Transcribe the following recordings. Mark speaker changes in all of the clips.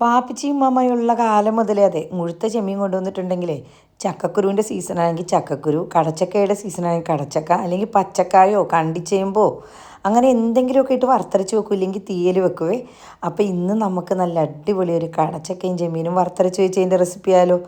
Speaker 1: പാപ്പിച്ചിയും അമ്മയുള്ള കാലം മുതലേ അതെ. മുഴുത്ത ചെമ്മീൻ കൊണ്ടുവന്നിട്ടുണ്ടെങ്കിലേ ചക്കക്കുരുവിന്റെ സീസണാണെങ്കിൽ ചക്കക്കുരു കടച്ചക്കയുടെ സീസണാണെങ്കിൽ കടച്ചക്ക അല്ലെങ്കിൽ പച്ചക്കായോ കണ്ടിച്ചേമ്പോ അങ്ങനെ എന്തെങ്കിലുമൊക്കെ ഇട്ട് വറുത്തരച്ച് വെക്കും ഇല്ലെങ്കിൽ തീയൽ വെക്കുവേ. അപ്പോൾ ഇന്ന് നമുക്ക് നല്ല അടിപൊളി ഒരു കടച്ചക്കയും ചെമ്മീനും വറുത്തരച്ച് വെച്ചതിന്റെ റെസിപ്പി ആയാലോ.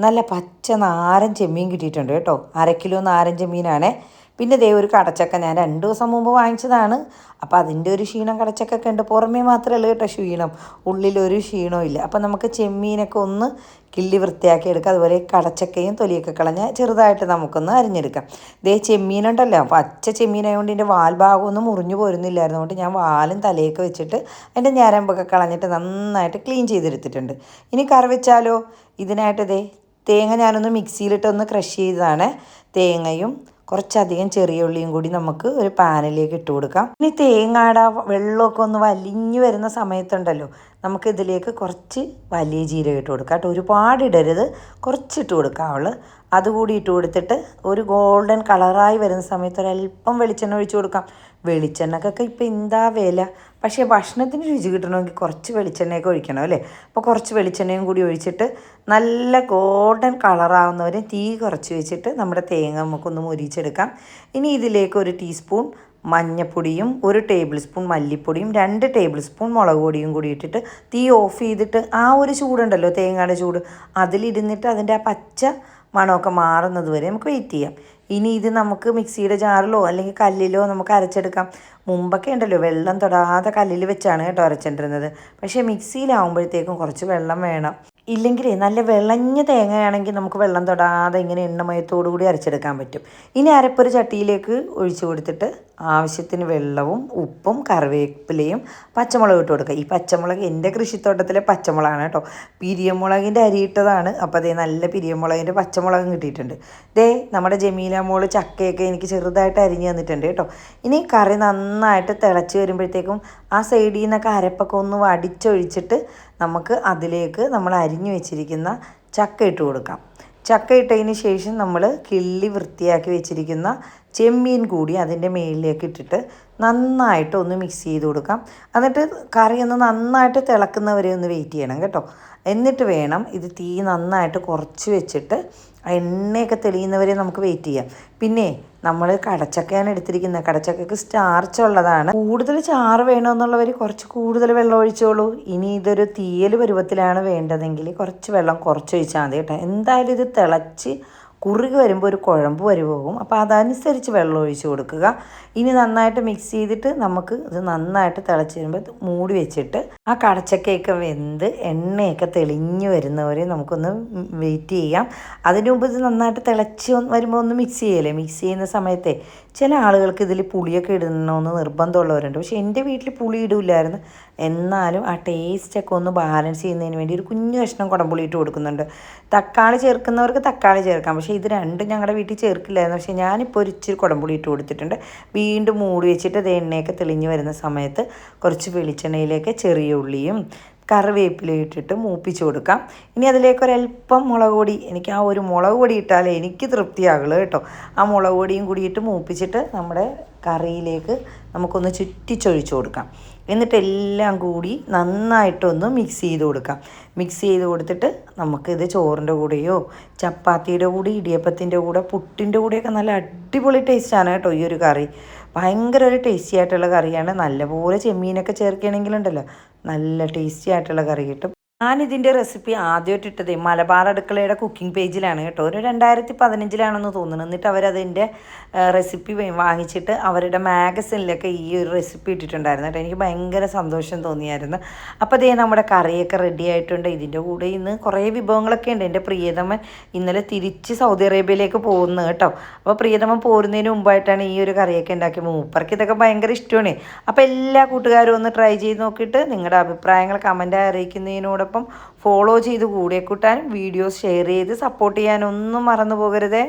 Speaker 1: നല്ല പച്ച നാരൻ ചെമ്മീൻ കിട്ടിയിട്ടുണ്ട് കേട്ടോ. അര കിലോ നാരൻ ചെമ്മീനാണേ. പിന്നെ ദേ ഒരു കടച്ചക്ക ഞാൻ രണ്ട് ദിവസം മുമ്പ് വാങ്ങിച്ചതാണ്. അപ്പോൾ അതിന്റെ ഒരു ക്ഷീണം കടച്ചക്കൊക്കെ ഉണ്ട്. പുറമേ മാത്രമല്ല കേട്ടോ ക്ഷീണം. ഉള്ളിലൊരു ക്ഷീണവും ഇല്ല. അപ്പോൾ നമുക്ക് ചെമ്മീനൊക്കെ ഒന്ന് കിള്ളി വൃത്തിയാക്കി എടുക്കുക അതുപോലെ കടച്ചക്കയും തൊലിയൊക്കെ കളഞ്ഞ് ചെറുതായിട്ട് നമുക്കൊന്ന് അരിഞ്ഞെടുക്കാം. ദേ ചെമ്മീനുണ്ടല്ലോ അപ്പോൾ അച്ച ചെമ്മീനായതുകൊണ്ട് ഇതിന്റെ വാൽഭാഗമൊന്നും മുറിഞ്ഞു പോരുന്നില്ലായിരുന്നു. അതുകൊണ്ട് ഞാൻ വാലും തലയൊക്കെ വെച്ചിട്ട് അതിന്റെ ഞരമ്പൊക്കെ കളഞ്ഞിട്ട് നന്നായിട്ട് ക്ലീൻ ചെയ്തെടുത്തിട്ടുണ്ട്. ഇനി കറി വെച്ചാലോ? ഇതിനായിട്ട് ദേ തേങ്ങ ഞാനൊന്ന് മിക്സിയിലിട്ടൊന്ന് ക്രഷ് ചെയ്തതാണ്. തേങ്ങയും കുറച്ചധികം ചെറിയ ഉള്ളിയും കൂടി നമുക്ക് ഒരു പാനിലേക്ക് ഇട്ട് കൊടുക്കാം. ഇനി തേങ്ങയുടെ വെള്ളമൊക്കെ ഒന്ന് വലിഞ്ഞു വരുന്ന സമയത്തുണ്ടല്ലോ നമുക്ക് ഇതിലേക്ക് കുറച്ച് വലിയ ജീരകം ഇട്ട് കൊടുക്കാം. കേട്ടോ ഒരുപാട് ഇടരുത്. കുറച്ചിട്ട് കൊടുക്കാവുള്ളൂ അതുകൂടി ഇട്ട് കൊടുത്തിട്ട് ഒരു ഗോൾഡൻ കളറായി വരുന്ന സമയത്ത് ഒരല്പം വെളിച്ചെണ്ണ ഒഴിച്ചു കൊടുക്കാം. വെളിച്ചെണ്ണക്കൊക്കെ ഇപ്പം എന്താ വില? പക്ഷേ ഭക്ഷണത്തിന് രുചി കിട്ടണമെങ്കിൽ കുറച്ച് വെളിച്ചെണ്ണയൊക്കെ ഒഴിക്കണം അല്ലേ? അപ്പോൾ കുറച്ച് വെളിച്ചെണ്ണയും കൂടി ഒഴിച്ചിട്ട് നല്ല ഗോൾഡൻ കളറാവുന്നവരെ തീ കുറച്ച് വെച്ചിട്ട് നമ്മുടെ തേങ്ങ നമുക്കൊന്ന് മുരിച്ചെടുക്കാം. ഇനി ഇതിലേക്ക് ഒരു ടീസ്പൂൺ മഞ്ഞപ്പൊടിയും ഒരു ടേബിൾ സ്പൂൺ മല്ലിപ്പൊടിയും രണ്ട് ടേബിൾ സ്പൂൺ മുളക് പൊടിയും കൂടി ഇട്ടിട്ട് തീ ഓഫ് ചെയ്തിട്ട് ആ ഒരു ചൂടുണ്ടല്ലോ തേങ്ങയുടെ ചൂട്. അതിലിരുന്നിട്ട് അതിന്റെ ആ പച്ച മണമൊക്കെ മാറുന്നത് വരെ നമുക്ക് വെയിറ്റ് ചെയ്യാം. ഇനി ഇത് നമുക്ക് മിക്സിയുടെ ജാറിലോ അല്ലെങ്കിൽ കല്ലിലോ നമുക്ക് അരച്ചെടുക്കാം. മുമ്പൊക്കെ ഉണ്ടല്ലോ വെള്ളം തൊടാതെ കല്ലിൽ വെച്ചാണ് കേട്ടോ അരച്ചിട്ടിരുന്നത് പക്ഷേ മിക്സിയിലാവുമ്പോഴത്തേക്കും കുറച്ച് വെള്ളം വേണം. ഇല്ലെങ്കിൽ നല്ല വിളഞ്ഞ തേങ്ങയാണെങ്കിൽ നമുക്ക് വെള്ളം തൊടാതെ ഇങ്ങനെ എണ്ണമയത്തോടു കൂടി അരച്ചെടുക്കാൻ പറ്റും. ഇനി അരപ്പൊരു ചട്ടിയിലേക്ക് ഒഴിച്ചു കൊടുത്തിട്ട് ആവശ്യത്തിന് വെള്ളവും ഉപ്പും കറിവേപ്പിലയും പച്ചമുളക് ഇട്ട് കൊടുക്കുക. ഈ പച്ചമുളക് എന്റെ കൃഷിത്തോട്ടത്തിലെ പച്ചമുളകാണ് കേട്ടോ. പിരിയമുളകിന്റെ അരിയിട്ടതാണ് അപ്പോൾ അതേ നല്ല പിരിയമുളകിന്റെ പച്ചമുളകും കിട്ടിയിട്ടുണ്ട്. ദേ നമ്മുടെ ജമീല മോൾ ചക്കയൊക്കെ എനിക്ക് ചെറുതായിട്ട് അരിഞ്ഞു തന്നിട്ടുണ്ട് കേട്ടോ. ഇനി കറി നന്നായിട്ട് തിളച്ച് വരുമ്പോഴത്തേക്കും ആ സൈഡിൽ നിന്നൊക്കെ അരപ്പൊക്കെ ഒന്ന് അടിച്ചൊഴിച്ചിട്ട് നമുക്ക് അതിലേക്ക് നമ്മൾ അരിഞ്ഞു വെച്ചിരിക്കുന്ന ചക്ക ഇട്ട് കൊടുക്കാം. ചക്ക ഇട്ടതിന് ശേഷം നമ്മൾ കിള്ളി വൃത്തിയാക്കി വെച്ചിരിക്കുന്ന ചെമ്മീൻ കൂടി അതിന്റെ മേളിലേക്ക് ഇട്ടിട്ട് നന്നായിട്ട് ഒന്ന് മിക്സ് ചെയ്ത് കൊടുക്കാം. എന്നിട്ട് കറി ഒന്ന് നന്നായിട്ട് തിളക്കുന്നവരെ ഒന്ന് വെയിറ്റ് ചെയ്യണം കേട്ടോ. എന്നിട്ട് വേണം ഇത് തീ നന്നായിട്ട് കുറച്ച് വെച്ചിട്ട് എണ്ണയൊക്കെ തെളിയുന്നവരെ നമുക്ക് വെയിറ്റ് ചെയ്യാം. പിന്നെ നമ്മൾ കടച്ചക്കയാണ് എടുത്തിരിക്കുന്നത്. കടച്ചക്കയ്ക്ക് സ്റ്റാർച്ച് ഉള്ളതാണ്. കൂടുതൽ ചാറ് വേണമെന്നുള്ളവർ കുറച്ച് കൂടുതൽ വെള്ളം ഒഴിച്ചോളൂ. ഇനി ഇതൊരു തീയൽ പരുവത്തിലാണ് വേണ്ടതെങ്കിൽ കുറച്ച് വെള്ളം കുറച്ച് ഒഴിച്ചാൽ മതി കേട്ടോ. എന്തായാലും ഇത് തിളച്ച് കുറുകി വരുമ്പോൾ ഒരു കുഴമ്പ് വരുപോകും അപ്പോൾ അതനുസരിച്ച് വെള്ളം ഒഴിച്ച് കൊടുക്കുക. ഇനി നന്നായിട്ട് മിക്സ് ചെയ്തിട്ട് നമുക്ക് ഇത് നന്നായിട്ട് തിളച്ച് വരുമ്പോൾ മൂടി വെച്ചിട്ട് ആ കടച്ചക്കയൊക്കെ വെന്ത് എണ്ണയൊക്കെ തെളിഞ്ഞ് വരുന്നവരെ നമുക്കൊന്ന് വെയിറ്റ് ചെയ്യാം. അതിന് മുമ്പ് ഇത് നന്നായിട്ട് തിളച്ച് വരുമ്പോൾ ഒന്ന് മിക്സ് ചെയ്യല്ലേ? മിക്സ് ചെയ്യുന്ന സമയത്തെ ചില ആളുകൾക്ക് ഇതിൽ പുളിയൊക്കെ ഇടണമെന്ന് നിർബന്ധമുള്ളവരുണ്ട്. പക്ഷേ എന്റെ വീട്ടിൽ പുളി ഇടില്ലായിരുന്നു. എന്നാലും ആ ടേസ്റ്റൊക്കെ ഒന്ന് ബാലൻസ് ചെയ്യുന്നതിന് വേണ്ടി ഒരു കുഞ്ഞു കഷ്ണം കുടംപുളി ഇട്ട് കൊടുക്കുന്നുണ്ട്. തക്കാളി ചേർക്കുന്നവർക്ക് തക്കാളി ചേർക്കാം. പക്ഷേ ഇത് രണ്ടും ഞങ്ങളുടെ വീട്ടിൽ ചേർക്കില്ലായിരുന്നു. പക്ഷേ ഞാനിപ്പോൾ ഒരു ഇച്ചിരി കുടംപുളി ഇട്ട് കൊടുത്തിട്ടുണ്ട്. വീണ്ടും മൂടി വെച്ചിട്ട് അത് എണ്ണയൊക്കെ തെളിഞ്ഞ് വരുന്ന സമയത്ത് കുറച്ച് വെളിച്ചെണ്ണയിലേക്ക് ചെറിയ ഉള്ളിയും കറിവേപ്പില ഇട്ടിട്ട് മൂപ്പിച്ച് കൊടുക്കാം. ഇനി അതിലേക്ക് ഒരല്പം മുളക് പൊടി. എനിക്ക് ആ ഒരു മുളക് പൊടി ഇട്ടാലേ എനിക്ക് തൃപ്തിയാകുള്ളൂ കേട്ടോ. ആ മുളക് പൊടിയും കൂടി ഇട്ട് മൂപ്പിച്ചിട്ട് നമ്മുടെ കറിയിലേക്ക് നമുക്കൊന്ന് ചുറ്റിച്ചൊഴിച്ച് കൊടുക്കാം. എന്നിട്ട് എല്ലാം കൂടി നന്നായിട്ടൊന്ന് മിക്സ് ചെയ്ത് കൊടുക്കാം. മിക്സ് ചെയ്ത് കൊടുത്തിട്ട് നമുക്കിത് ചോറിന്റെ കൂടെയോ ചപ്പാത്തിയുടെ കൂടെ ഇടിയപ്പത്തിന്റെ കൂടെ പുട്ടിന്റെ കൂടെയൊക്കെ നല്ല അടിപൊളി ടേസ്റ്റാണ് കേട്ടോ ഈ ഒരു കറി. ഭയങ്കര ഒരു ടേസ്റ്റി ആയിട്ടുള്ള കറിയാണ്. നല്ലപോലെ ചെമ്മീനൊക്കെ ചേർക്കുകയാണെങ്കിലുണ്ടല്ലോ നല്ല ടേസ്റ്റി ആയിട്ടുള്ള കറി കിട്ടും. ഞാനിതിന്റെ റെസിപ്പി ആദ്യമായിട്ട് ഇട്ടത് മലബാർ അടുക്കളയുടെ കുക്കിംഗ് പേജിലാണ് കേട്ടോ. ഒരു രണ്ടായിരത്തി പതിനഞ്ചിലാണെന്ന് തോന്നുന്നു. എന്നിട്ട് അവരതിന്റെ റെസിപ്പി വാങ്ങിച്ചിട്ട് അവരുടെ മാഗസിനിലൊക്കെ ഈ ഒരു റെസിപ്പി ഇട്ടിട്ടുണ്ടായിരുന്നു കേട്ടോ. എനിക്ക് ഭയങ്കര സന്തോഷം തോന്നിയായിരുന്നു. അപ്പോൾ അതേ നമ്മുടെ കറിയൊക്കെ റെഡി ആയിട്ടുണ്ട്. ഇതിന്റെ കൂടെ ഇന്ന് കുറേ വിഭവങ്ങളൊക്കെ ഉണ്ട്. എന്റെ പ്രിയതമൻ ഇന്നലെ തിരിച്ച് സൗദി അറേബ്യയിലേക്ക് പോകുന്നു കേട്ടോ. അപ്പോൾ പ്രിയതമൻ പോരുന്നതിന് മുമ്പായിട്ടാണ് ഈ ഒരു കറിയൊക്കെ ഉണ്ടാക്കി മൂപ്പർക്ക് ഇതൊക്കെ ഭയങ്കര ഇഷ്ടമാണ്. അപ്പോൾ എല്ലാ കൂട്ടുകാരും ഒന്ന് ട്രൈ ചെയ്ത് നോക്കിയിട്ട് നിങ്ങളുടെ അഭിപ്രായങ്ങൾ കമന്റായി അറിയിക്കുന്നതിനോട് അതോടൊപ്പം ഫോളോ ചെയ്ത് കൂടെ കൂട്ടാനും വീഡിയോസ് ഷെയർ ചെയ്ത് സപ്പോർട്ട് ചെയ്യാനൊന്നും മറന്നു പോകരുതേ.